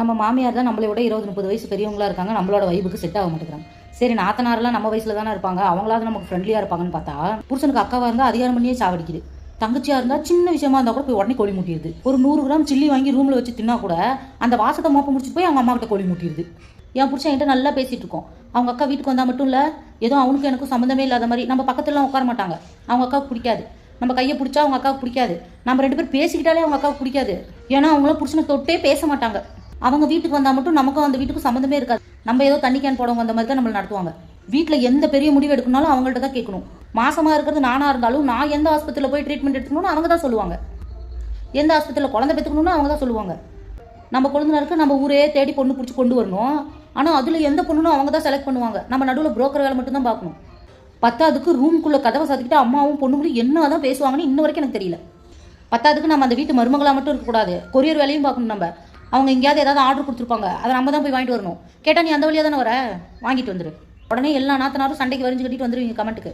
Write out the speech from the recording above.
நம்ம மாமியார் தான் நம்மளை விட இருபது முப்பது வயசு பெரியவங்களா இருக்காங்க. நம்மளோட வைபுக்கு செட் ஆக மாட்டேங்கிறாங்க. சரி நாத்தனாரெல்லாம் நம்ம வயசுல தானே இருப்பாங்க. அவங்களாவது நமக்கு ஃப்ரெண்ட்லியாக இருப்பாங்கன்னு பார்த்தா புருஷனுக்கு அக்காவாக இருந்தால் அதிகாரம் பண்ணியே சாவடிக்குது. தங்கச்சியாக இருந்தால் சின்ன விஷயமா இருந்தால் கூட போய் உடனே கோழி முட்டிடுது. ஒரு நூறு கிராம் சில்லி வாங்கி ரூமில் வச்சு தின்னா கூட அந்த வாசத்தை மோப்ப முடிச்சுட்டு போய் அவங்க அம்மா கிட்ட கோழி முட்டிடுது. என் புருஷன் என்கிட்ட நல்லா பேசிட்டு இருக்கோம் அவங்க அக்கா வீட்டுக்கு வந்தால் மட்டும் இல்லை ஏதோ அவனுக்கு எனக்கும் சம்மந்தமே இல்லாத மாதிரி நம்ம பக்கத்துலலாம் உட்கார மாட்டாங்க. அவங்க அக்காவுக்கு பிடிக்காது. நம்ம கையை பிடிச்சா அவங்க அக்காவுக்கு பிடிக்காது. நம்ம ரெண்டு பேரும் பேசிக்கிட்டாலே அவங்க அக்காவுக்கு பிடிக்காது. ஏன்னா அவங்களாம் புருஷனை தொட்டே பேச மாட்டாங்க. அவங்க வீட்டுக்கு வந்தால் மட்டும் நமக்கும் அந்த வீட்டுக்கும் சம்மந்தமே இருக்காது. நம்ம ஏதோ தண்ணி கேன் போடவங்க அந்த மாதிரி தான் நம்மளை நடத்துவாங்க. வீட்டில் எந்த பெரிய முடிவு எடுக்கணும்னாலும் அவங்கள்ட்ட தான் கேட்கணும். மாசமா இருக்கிறது நானாக இருந்தாலும் நான் எந்த ஆஸ்பத்திரியில் போய் ட்ரீட்மெண்ட் எடுத்துக்கணும்னு அவங்க தான் சொல்லுவாங்க. எந்த ஆஸ்பத்திரியில் குழந்தை பெற்றுக்கணும்னு அவங்க தான் சொல்லுவாங்க. நம்ம குழந்தைனருக்கு நம்ம ஊரே தேடி பொண்ணு பிடிச்சி கொண்டு வரணும். ஆனால் அதில் எந்த பொண்ணுன்னு அவங்க தான் செலக்ட் பண்ணுவாங்க. நம்ம நடுவில் புரோக்கர் வேலை மட்டும் தான் பார்க்கணும். பத்தாவதுக்கு ரூம்குள்ளே கதவை சாத்திக்கிட்டு அம்மாவும் பொண்ணுங்களும் என்ன தான் பேசுவாங்கன்னு இன்ன வரைக்கும் எனக்கு தெரியல. பத்தாவதுக்கு நம்ம அந்த வீட்டு மருமகளாக மட்டும் இருக்கக்கூடாது. கொரியர் வேலையும் பார்க்கணும் நம்ம. அவங்க எங்கேயாவது ஏதாவது ஆர்டர் கொடுத்துருப்பாங்க. அதை நம்ம தான் போய் வாங்கிட்டு வரணும். கேட்டால் நீ அந்த வழியாக தானே வர? வாங்கிட்டு வந்துடு உடனே எல்லா நாத்தனாரும் சண்டைக்கு வரைஞ்சு கட்டிட்டு வந்துடுவீங்க கமெண்ட்டுக்கு